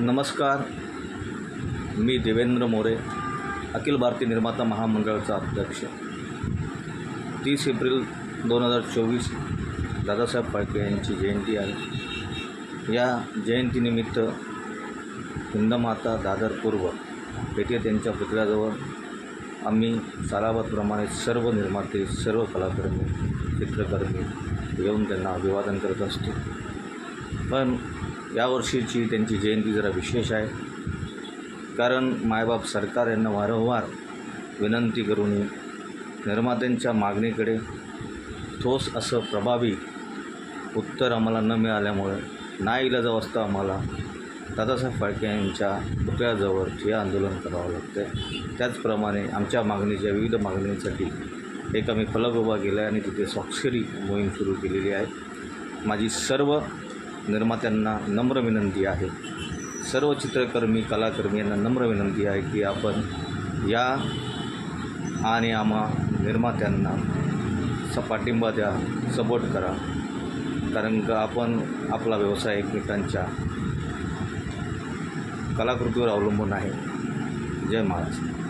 नमस्कार. मी देवेंद्र मोरे अखिल भारतीय निर्माता महामंडळाचा अध्यक्ष. तीस एप्रिल दोन हजार चोवीस दादासाहेब फाळके यांची जयंती आहे. या जयंतीनिमित्त हिंदमाता दादर पूर्व येथे त्यांच्या पुतळ्याजवळ आम्ही सालाबादप्रमाणे सर्व निर्माते सर्व कलाकर्मी चित्रकर्मी येऊन त्यांना अभिवादन करत असतो. पण यावर्षीची त्यांची जयंती जरा विशेष आहे. कारण मायबाप सरकार यांना वारंवार विनंती करून निर्मात्यांच्या मागणीकडे ठोस असं प्रभावी उत्तर आम्हाला न मिळाल्यामुळे नाईलाज अवस्था आम्हाला दादासाहेब फाळके यांच्या पुतळ्याजवळ हे आंदोलन करावं लागतं आहे त्याचप्रमाणे आमच्या मागणीच्या विविध मागणींसाठी एक आम्ही फलक उभा केला आहे आणि तिथे स्वाक्षरी मोहीम सुरू केलेली आहे. माझी सर्व निर्मात्यांना नम्र विनंती आहे. सर्व चित्रकर्मी कलाकर्मी यांना नम्र विनंती आहे की आपण या आणि आम्हा निर्मात्यांना स पाठिंबा द्या सपोर्ट करा. कारण का आपण आपला व्यवसाय एकमेकांच्या कलाकृतीवर अवलंबून आहे. जय महाराष्ट्र